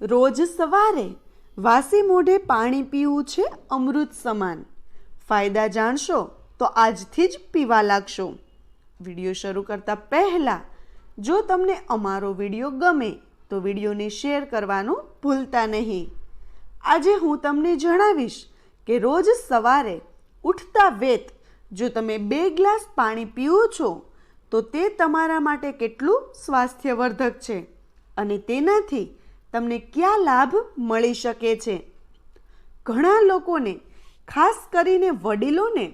રોજ સવારે વાસી મોઢે પાણી પીવું છે અમૃત સમાન. ફાયદા જાણશો તો આજથી જ પીવા લાગશો. વીડિયો શરૂ કરતાં પહેલાં જો તમને અમારો વીડિયો ગમે તો વિડીયોને શેર કરવાનું ભૂલતા નહીં. આજે હું તમને જણાવીશ કે રોજ સવારે ઉઠતા વેત જો તમે બે ગ્લાસ પાણી પીવો છો તો તે તમારા માટે કેટલું સ્વાસ્થ્યવર્ધક છે. અને તેનાથી તમને કયા લાભ મળી શકે છે? ઘણા લોકોને, ખાસ કરીને વડીલોને,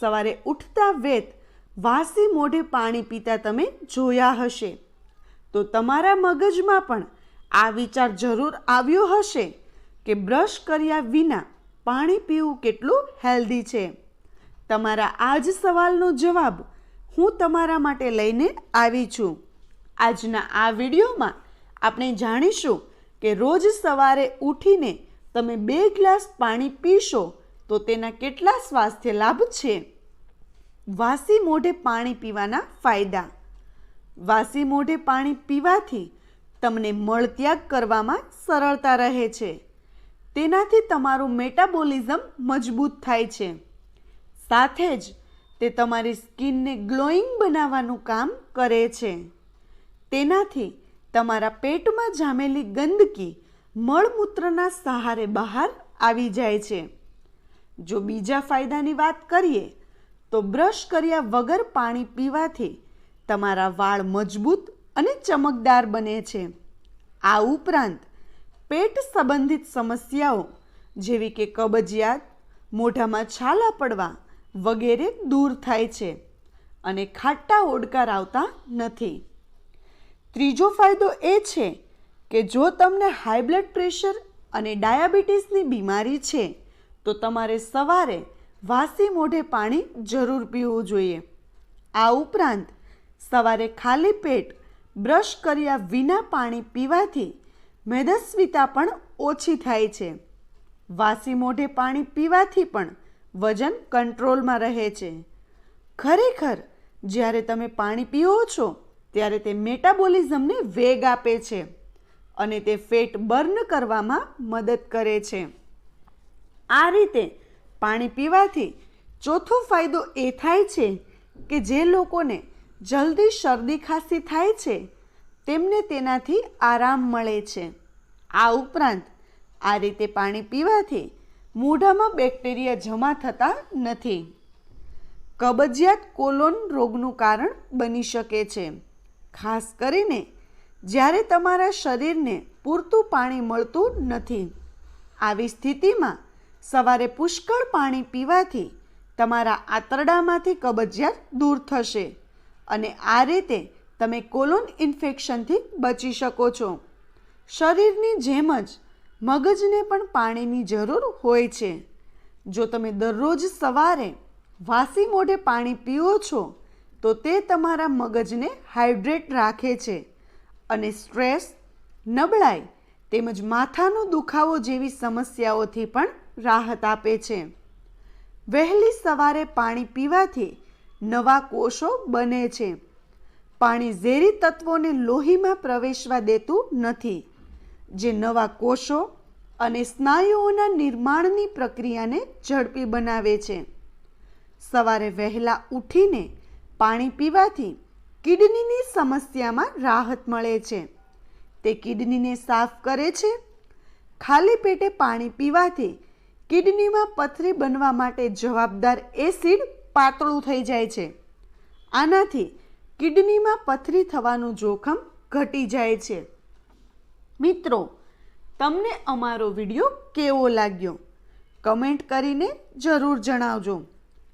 સવારે ઉઠતા વેત વાસી મોઢે પાણી પીતા તમે જોયા હશે. તો તમારા મગજમાં પણ આ વિચાર જરૂર આવ્યો હશે કે બ્રશ કર્યા વિના પાણી પીવું કેટલું હેલ્ધી છે. તમારા આ જ સવાલનો જવાબ હું તમારા માટે લઈને આવી છું. આજના આ વિડીયોમાં આપણે જાણીશું કે રોજ સવારે ઉઠીને તમે બે ગ્લાસ પાણી પીશો તો તેના કેટલા સ્વાસ્થ્ય લાભ છે? વાસી મોઢે પાણી પીવાના ફાયદા. વાસી મોઢે પાણી પીવાથી તમને મળત્યાગ કરવામાં સરળતા રહે છે. તેનાથી તમારું મેટાબોલિઝમ મજબૂત થાય છે. સાથે જ તે તમારી સ્કિનને ગ્લોઈંગ બનાવવાનું કામ કરે છે. તેનાથી તમારા પેટમાં જામેલી ગંદકી મળમૂત્રના સહારે બહાર આવી જાય છે. જો બીજા ફાયદાની વાત કરીએ, તો બ્રશ કર્યા વગર પાણી પીવાથી તમારા વાળ મજબૂત અને ચમકદાર બને છે. આ ઉપરાંત પેટ સંબંધિત સમસ્યાઓ જેવી કે કબજિયાત, મોઢામાં છાલા પડવા વગેરે દૂર થાય છે અને ખાટા ઓડકાર આવતા નથી. ત્રીજો ફાયદો એ છે કે જો તમને હાઈ બ્લડ પ્રેશર અને ડાયાબિટીસની બીમારી છે, તો તમારે સવારે વાસી મોઢે પાણી જરૂર પીવું જોઈએ. આ ઉપરાંત સવારે ખાલી પેટ બ્રશ કર્યા વિના પાણી પીવાથી મેદસ્વીતા પણ ઓછી થાય છે. વાસી મોઢે પાણી પીવાથી પણ વજન કંટ્રોલમાં રહે છે. ખરેખર, જ્યારે તમે પાણી પીઓ છો ત્યારે તે મેટાબોલિઝમને વેગ આપે છે અને તે ફેટ બર્ન કરવામાં મદદ કરે છે. આ રીતે પાણી પીવાથી ચોથો ફાયદો એ થાય છે કે જે લોકોને જલ્દી શરદી ખાંસી થાય છે, તેમને તેનાથી આરામ મળે છે. આ ઉપરાંત આ રીતે પાણી પીવાથી મોઢામાં બેક્ટેરિયા જમા થતા નથી. કબજિયાત કોલોન રોગનું કારણ બની શકે છે. ખાસ કરીને જ્યારે તમારા શરીરને પૂરતું પાણી મળતું નથી. આવી સ્થિતિમાં સવારે પુષ્કળ પાણી પીવાથી તમારા આંતરડામાંથી કબજિયાત દૂર થશે અને આ રીતે તમે કોલોન ઇન્ફેક્શનથી બચી શકો છો. શરીરની જેમ જ મગજને પણ પાણીની જરૂર હોય છે. જો તમે દરરોજ સવારે વાસી મોઢે પાણી પીવો છો તો તે તમારા મગજને હાઇડ્રેટ રાખે છે અને સ્ટ્રેસ, નબળાઈ તેમજ માથાનો દુખાવો જેવી સમસ્યાઓથી પણ રાહત આપે છે. વહેલી સવારે પાણી પીવાથી નવા કોષો બને છે. પાણી ઝેરી તત્વોને લોહીમાં પ્રવેશવા દેતું નથી. જે નવા કોષો અને સ્નાયુઓના નિર્માણની પ્રક્રિયાને ઝડપી બનાવે છે. સવારે વહેલા ઉઠીને પાણી પીવાથી કિડનીની સમસ્યામાં રાહત મળે છે. તે કિડનીને સાફ કરે છે. ખાલી પેટે પાણી પીવાથી કિડનીમાં પથરી બનવા માટે જવાબદાર એસિડ પાતળું થઈ જાય છે. આનાથી કિડનીમાં પથરી થવાનું જોખમ ઘટી જાય છે. મિત્રો, તમને અમારો વીડિયો કેવો લાગ્યો? કમેન્ટ કરીને જરૂર જણાવજો.